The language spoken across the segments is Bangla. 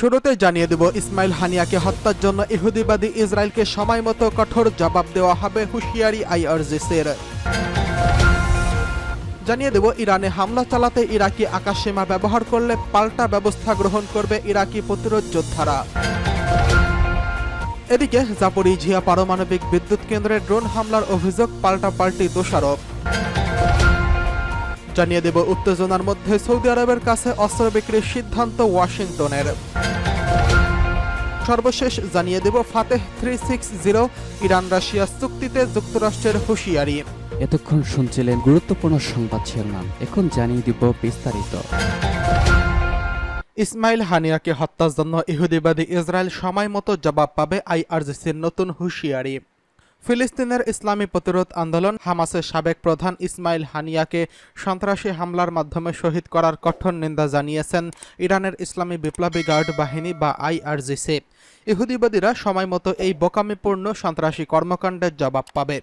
শুরুতে জানিয়ে দেব, ইসমাইল হানিয়াকে হত্যার জন্য ইহুদিবাদী ইসরায়েলকে সময় মতো কঠোর জবাব দেওয়া হবে হুঁশিয়ারি আইআরজিসির। জানিয়ে দেব, ইরানে হামলা চালাতে ইরাকি আকাশসীমা ব্যবহার করলে পাল্টা ব্যবস্থা গ্রহণ করবে ইরাকি প্রতিরোধ যোদ্ধারা। এদিকে জাপরিঝিয়া পারমাণবিক বিদ্যুৎ কেন্দ্রে ড্রোন হামলার অভিযোগ পাল্টাপাল্টি দোষারোপ। জানিয়ে দেব উত্তেজনার মধ্যে সৌদি আরবের কাছে অস্ত্র বিক্রির সিদ্ধান্ত ওয়াশিংটনের। সর্বশেষ জানিয়ে দেব Fateh three six zero Iran Russia চুক্তিতে যুক্তরাষ্ট্রের হুঁশিয়ারি। এতক্ষণ শুনছিলেন গুরুত্বপূর্ণ সংবাদ শিরোনাম। এখন জানিয়ে দিব বিস্তারিত। ইসমাইল হানিয়াকে হত্যার জন্য ইহুদিবাদী ইসরায়েল সময় মতো জবাব পাবে আইআরজিসির নতুন হুঁশিয়ারি। ফিলিস্তিনের ইসলামী প্রতিরোধ আন্দোলন হামাসের সাবেক প্রধান ইসমাইল হানিয়াকে সন্ত্রাসী হামলার মাধ্যমে শহীদ করার কঠোর নিন্দা জানিয়েছেন ইরানের ইসলামী বিপ্লবী গার্ড বাহিনী বা আইআরজিসি। ইহুদিবাদীরা সময় মতো এই বোকামিপূর্ণ সন্ত্রাসী কর্মকাণ্ডের জবাব পাবে।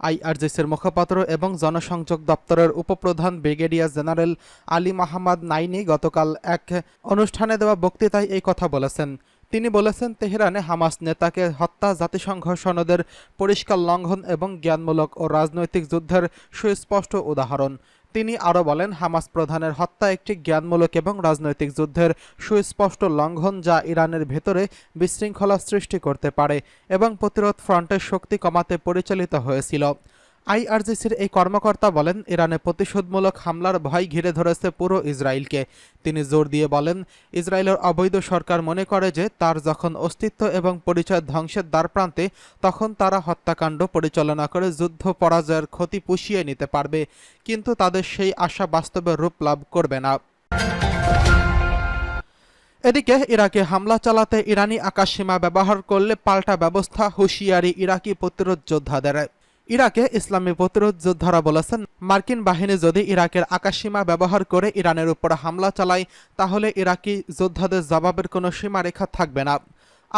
আইআরজিসির মুখপাত্র এবং জনসংযোগ দপ্তরের উপপ্রধান brigadier general Ali Mahmoud Naini গতকাল এক অনুষ্ঠানে দেওয়া বক্তৃতায় এই কথা বলেছেন। তিনি বলেছেন, তেহরানে হামাস নেতাকে হত্যা, জাতিসংঘ সনদের পরিষ্কার লঙ্ঘন এবং জ্ঞানমূলক ও রাজনৈতিক যুদ্ধের সুস্পষ্ট উদাহরণ। তিনি আরও বলেন, হামাস প্রধানের হত্যা একটি জ্ঞানমূলক এবং রাজনৈতিক যুদ্ধের সুস্পষ্ট লঙ্ঘন যা ইরানের ভেতরে বিশৃঙ্খলা সৃষ্টি করতে পারে এবং প্রতিরোধ ফ্রন্টের শক্তি কমাতে পরিচালিত হয়েছিল। আইআরজিসির এই কর্মকর্তা বলেন, ইরানে প্রতিশোধমূলক হামলার ভয় ঘিরে ধরেছে পুরো ইসরায়েলকে। তিনি জোর দিয়ে বলেন, ইসরায়েলের অবৈধ সরকার মনে করে যে তার যখন অস্তিত্ব এবং পরিচয় ধ্বংসের দ্বারপ্রান্তে তখন তারা হত্যাকাণ্ড পরিচালনা করে যুদ্ধ পরাজয়ের ক্ষতি পুষিয়ে নিতে পারবে। কিন্তু তাদের সেই আশা বাস্তবে রূপ লাভ করবে না। এদিকে ইরাকে হামলা চালাতে ইরানি আকাশসীমা ব্যবহার করলে পাল্টা ব্যবস্থা হুঁশিয়ারি ইরাকি প্রতিরোধ যোদ্ধাদের। ইরাকে ইসলামী প্রতিরোধ যোদ্ধারা বলেছেন, মার্কিন বাহিনী যদি ইরাকের আকাশসীমা ব্যবহার করে ইরানের উপর হামলা চালায়, তাহলে ইরাকি যোদ্ধাদের জবাবের কোনো সীমারেখা থাকবে না।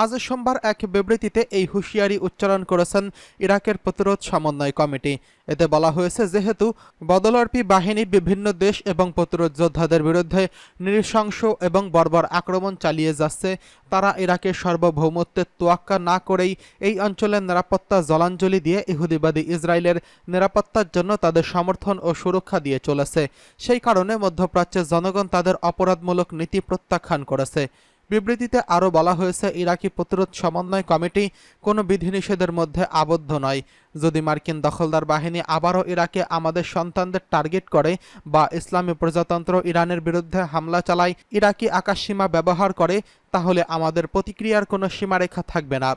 আজ সোমবার এক বিবৃতিতে এই হুঁশিয়ারি উচ্চারণ করেছেন ইরাকের প্রতিরোধ সমন্বয় কমিটি। এতে বলা হয়েছে, যেহেতু বদলর্পী বাহিনী বিভিন্ন দেশ এবং প্রতিরোধ যোদ্ধাদের বিরুদ্ধে নৃশংস এবং বর্বর আক্রমণ চালিয়ে যাচ্ছে, তারা ইরাকের সার্বভৌমত্বের তোয়াক্কা না করেই এই অঞ্চলের নিরাপত্তা জলাঞ্জলি দিয়ে ইহুদিবাদী ইসরায়েলের নিরাপত্তার জন্য তাদের সমর্থন ও সুরক্ষা দিয়ে চলেছে। সেই কারণে মধ্যপ্রাচ্যের জনগণ তাদের অপরাধমূলক নীতি প্রত্যাখ্যান করেছে। বিবৃতিতে আরও বলা হয়েছে, ইরাকি প্রতিরোধ সমন্বয় কমিটি কোনো বিধিনিষেধের মধ্যে আবদ্ধ নয়। যদি মার্কিন দখলদার বাহিনী আবারও ইরাকে আমাদের সন্তানদের টার্গেট করে বা ইসলামী প্রজাতন্ত্র ইরানের বিরুদ্ধে হামলা চালায়, ইরাকি আকাশসীমা ব্যবহার করে, তাহলে আমাদের প্রতিক্রিয়ার কোনো সীমারেখা থাকবে না।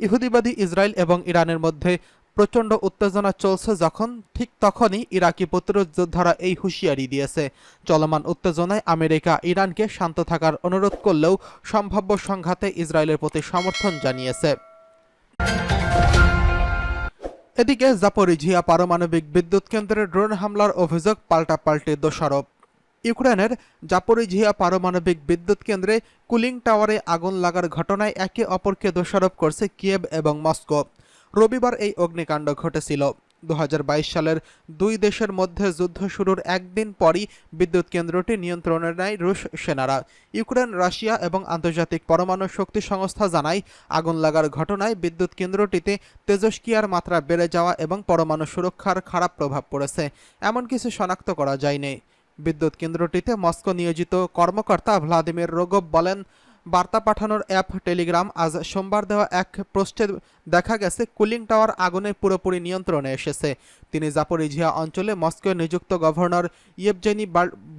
ইহুদিবাদী ইসরায়েল এবং ইরানের মধ্যে প্রচণ্ড উত্তেজনা চলছে যখন, ঠিক তখনই ইরাকি প্রতিরোধ যোদ্ধারা এই হুঁশিয়ারি দিয়েছে। চলমান উত্তেজনায় আমেরিকা ইরানকে শান্ত থাকার অনুরোধ করলেও সম্ভাব্য সংঘাতে ইসরায়েলের প্রতি সমর্থন জানিয়েছে। এদিকে জাপরিঝিয়া পারমাণবিক বিদ্যুৎ কেন্দ্রে ড্রোন হামলার অভিযোগ পাল্টাপাল্টি দোষারোপ। ইউক্রেনের জাপরিঝিয়া পারমাণবিক বিদ্যুৎ কেন্দ্রে কুলিং টাওয়ারে আগুন লাগার ঘটনায় একে অপরকে দোষারোপ করছে কিয়েভ এবং মস্কো। রবিবার এই অগ্নিকাণ্ড ঘটেছিল। দু হাজার বাইশ সালের দুই দেশের মধ্যে যুদ্ধ শুরুর একদিন পরই বিদ্যুৎ কেন্দ্রটি নিয়ন্ত্রণে নেয় রুশ সেনারা। ইউক্রেন, রাশিয়া এবং আন্তর্জাতিক পরমাণু শক্তি সংস্থা জানায়, আগুন লাগার ঘটনায় বিদ্যুৎ কেন্দ্রটিতে তেজস্ক্রিয়ার মাত্রা বেড়ে যাওয়া এবং পরমাণু সুরক্ষার খারাপ প্রভাব পড়েছে। এমন কিছু শনাক্ত করা যায়নি। বিদ্যুৎ কেন্দ্রটিতে মস্কো নিয়োজিত কর্মকর্তা ভ্লাদিমির রোগব বলেন, বার্তা পাঠানোর অ্যাপ টেলিগ্রাম আজ সোমবার দেওয়া এক পোস্টে দেখা গেছে কুলিং টাওয়ার আগুনে পুরোপুরি নিয়ন্ত্রণে এসেছে। তিনি জাপরিঝিয়া অঞ্চলে মস্কো নিযুক্ত গভর্নর ইয়েবজেনি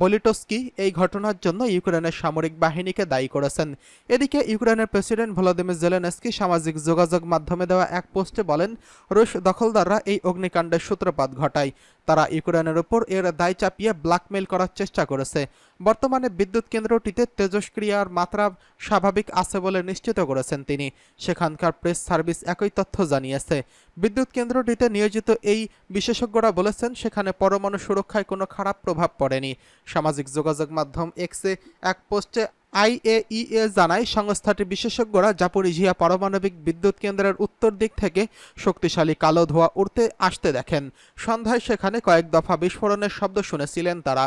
বলিটস্কি এই ঘটনার জন্য ইউক্রেনের সামরিক বাহিনীকে দায়ী করেছেন। এদিকে ইউক্রেনের প্রেসিডেন্ট ভলোদিমির জেলেনস্কি সামাজিক যোগাযোগ মাধ্যমে দেওয়া এক পোস্টে বলেন, রুশ দখলদাররা এই অগ্নিকাণ্ডের সূত্রপাত ঘটায়। তারা ইউক্রেনের উপর এর দায় চাপিয়ে ব্ল্যাকমেইল করার চেষ্টা করেছে। বর্তমানে বিদ্যুৎ কেন্দ্রটিতে তেজস্ক্রিয়ার মাত্রা স্বাভাবিক আছে বলে নিশ্চিত করেছেন তিনি। সেখানকার প্রেস সার্ভিস একই তথ্য জানিয়েছে। বিদ্যুৎ কেন্দ্রটিতে নিয়োজিত এই বিশেষজ্ঞরা বলেছেন, সেখানে পরমাণু সুরক্ষায় কোনো খারাপ প্রভাব পড়েনি। সামাজিক যোগাযোগ মাধ্যম এক্সে এক পোস্টে আইএইএ জানায় সংস্থাটির বিশেষজ্ঞরা জাপোরিঝিয়া পারমাণবিক বিদ্যুৎ কেন্দ্রের উত্তর দিক থেকে শক্তিশালী কালো ধোঁয়া উঠতে আসতে দেখেন। সন্ধ্যায় সেখানে কয়েক দফা বিস্ফোরণের শব্দ শুনেছিলেন তারা।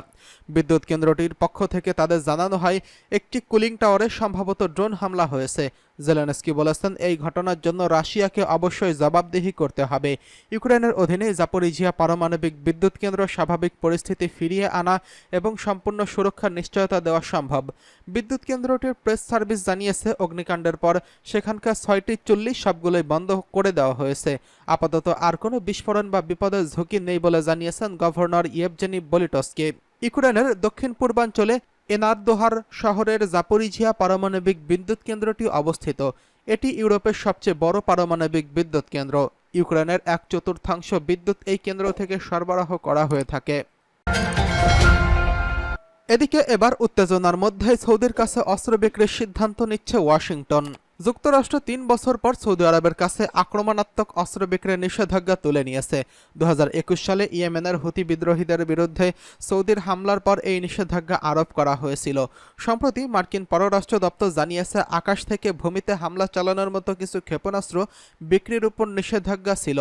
বিদ্যুৎ কেন্দ্রটির পক্ষ থেকে তাদের জানানো হয়, একটি কুলিং টাওয়ারে সম্ভবত ড্রোন হামলা হয়েছে। জেলেনস্কি বলেছেন, এই ঘটনার জন্য রাশিয়াকে অবশ্যই জবাবদিহি করতে হবে। ইউক্রেনের অধীনে জাপোরিঝিয়া পারমাণবিক বিদ্যুৎ কেন্দ্র স্বাভাবিক পরিস্থিতি ফিরিয়ে আনা এবং সম্পূর্ণ সুরক্ষার নিশ্চয়তা দেওয়া সম্ভব। বিদ্যুৎ কেন্দ্রটির প্রেস সার্ভিস জানিয়েছে, অগ্নিকাণ্ডের পর সেখানকার ছয়টি চল্লিশ সবগুলোই বন্ধ করে দেওয়া হয়েছে। আপাতত আর কোনো বিস্ফোরণ বা বিপদের ঝুঁকি নেই বলে জানিয়েছেন গভর্নর ইয়েভজেনি বলিটসকে। ইউক্রেনের দক্ষিণ পূর্বাঞ্চলে এনারদোহার শহরের জাপোরিঝিয়া পারমাণবিক বিদ্যুৎ কেন্দ্রটি অবস্থিত। এটি ইউরোপের সবচেয়ে বড় পারমাণবিক বিদ্যুৎ কেন্দ্র। ইউক্রেনের এক চতুর্থাংশ বিদ্যুৎ এই কেন্দ্র থেকে সরবরাহ করা হয়ে থাকে। এদিকে এবার উত্তেজনার মধ্যে সৌদির কাছে অস্ত্র বিক্রির সিদ্ধান্ত নিচ্ছে ওয়াশিংটন। যুক্তরাষ্ট্র তিন বছর পর সৌদি আরবের কাছে আক্রমণাত্মক অস্ত্র বিক্রির নিষেধাজ্ঞা তুলে নিয়েছে। দু হাজার একুশ সালে ইয়েমেনের হুতি বিদ্রোহীদের বিরুদ্ধে সৌদির হামলার পর এই নিষেধাজ্ঞা আরোপ করা হয়েছিল। সম্প্রতি মার্কিন পররাষ্ট্র দপ্তর জানিয়েছে, আকাশ থেকে ভূমিতে হামলা চালানোর মতো কিছু ক্ষেপণাস্ত্র বিক্রির উপর নিষেধাজ্ঞা ছিল,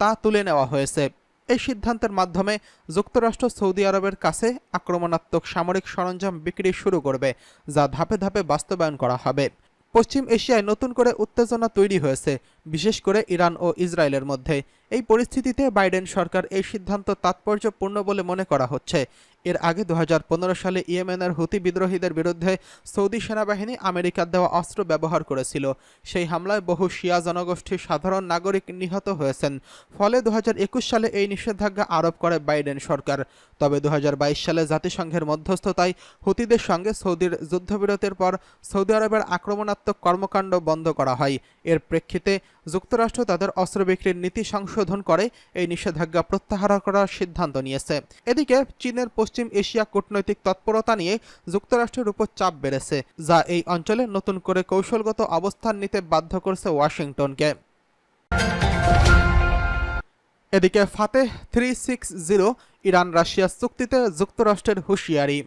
তা তুলে নেওয়া হয়েছে। এই সিদ্ধান্তের মাধ্যমে যুক্তরাষ্ট্র সৌদি আরবের কাছে আক্রমণাত্মক সামরিক সরঞ্জাম বিক্রি শুরু করবে, যা ধাপে ধাপে বাস্তবায়ন করা হবে। পশ্চিম এশিয়ায় নতুন করে উত্তেজনা তৈরি হয়েছে। বিশেষ করে ইরান ও ইসরায়েলের মধ্যে। এই পরিস্থিতিতে বাইডেন সরকার এই সিদ্ধান্ত তাৎপর্যপূর্ণ বলে মনে করা হচ্ছে। এর আগে দু হাজার পনেরো সালে ইয়েমেনের হুতি বিদ্রোহীদের বিরুদ্ধে সৌদি সেনাবাহিনী আমেরিকার দেওয়া অস্ত্র ব্যবহার করেছিল। সেই হামলায় বহু শিয়া জনগোষ্ঠীর সাধারণ নাগরিক নিহত হয়েছেন। ফলে দু হাজার একুশ সালে এই নিষেধাজ্ঞা আরোপ করে বাইডেন সরকার। তবে দু হাজার বাইশ সালে জাতিসংঘের মধ্যস্থতায় হুতিদের সঙ্গে সৌদির যুদ্ধবিরতির পর সৌদি আরবের আক্রমণাত্মক কর্মকাণ্ড বন্ধ করা হয়। এর প্রেক্ষিতে যুক্তরাষ্ট্র তাদের অস্ত্র বিক্রির নীতি সংশোধন করে এই নিষেধাজ্ঞা প্রত্যাহার করার সিদ্ধান্ত নিয়েছে। এদিকে চীনের পশ্চিম এশিয়া কূটনৈতিক তৎপরতা নিয়ে যুক্তরাষ্ট্রের উপর চাপ বেড়েছে, যা এই অঞ্চলে নতুন করে কৌশলগত অবস্থান নিতে বাধ্য করছে ওয়াশিংটনকে। এদিকে Fateh three six zero Iran Russia চুক্তিতে যুক্তরাষ্ট্রের হুঁশিয়ারি।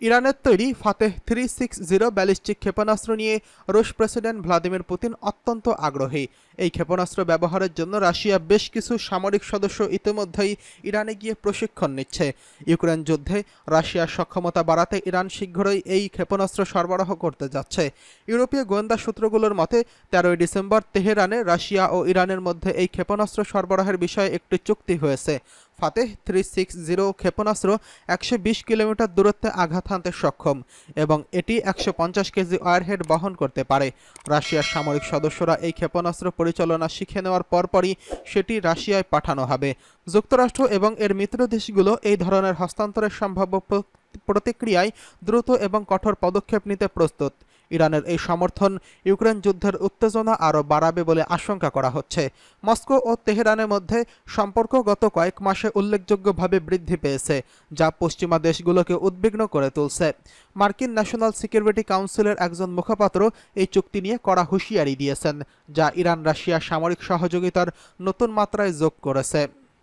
ইরানের তৈরি Fateh three six zero ballistic ক্ষেপণাস্ত্র নিয়ে রুশ প্রেসিডেন্ট ভ্লাদিমির পুতিন অত্যন্ত আগ্রহী। এই ক্ষেপণাস্ত্র ব্যবহারের জন্য রাশিয়া বেশ কিছু সামরিক সদস্য ইতিমধ্যেই ইরানে গিয়ে প্রশিক্ষণ নিচ্ছে। ইউক্রেন যুদ্ধে রাশিয়ার সক্ষমতা বাড়াতে ইরান শীঘ্রই এই ক্ষেপণাস্ত্র সরবরাহ করতে যাচ্ছে। ইউরোপীয় গোয়েন্দা সূত্রগুলোর মতে, তেরোই ডিসেম্বর তেহরানে রাশিয়া ও ইরানের মধ্যে এই ক্ষেপণাস্ত্র সরবরাহের বিষয়ে একটি চুক্তি হয়েছে। ফাতেহ থ্রি সিক্স জিরো ক্ষেপণাস্ত্র একশো বিশ কিলোমিটার দূরত্বে আঘাত হানতে সক্ষম এবং এটি একশো পঞ্চাশ কেজি ওয়ারহেড বহন করতে পারে। রাশিয়ার সামরিক সদস্যরা এই ক্ষেপণাস্ত্র পরিচালনা শিখে নেওয়ার পরপরই সেটি রাশিয়ায় পাঠানো হবে। যুক্তরাষ্ট্র এবং এর মিত্র দেশগুলো এই ধরনের হস্তান্তরের সম্ভাব্য প্রতিক্রিয়ায় দ্রুত এবং কঠোর পদক্ষেপ নিতে প্রস্তুত। ইরানের এই সমর্থন ইউক্রেন যুদ্ধের উত্তেজনা আরও বাড়াবে বলে আশঙ্কা করা হচ্ছে। মস্কো ও তেহরানের মধ্যে সম্পর্ক গত কয়েক মাসে উল্লেখযোগ্যভাবে বৃদ্ধি পেয়েছে, যা পশ্চিমা দেশগুলোকে উদ্বিগ্ন করে তুলছে। মার্কিন ন্যাশনাল সিকিউরিটি কাউন্সিলের একজন মুখপাত্র এই চুক্তি নিয়ে কড়া হুঁশিয়ারি দিয়েছেন, যা ইরান রাশিয়া সামরিক সহযোগিতার নতুন মাত্রায় যোগ করেছে।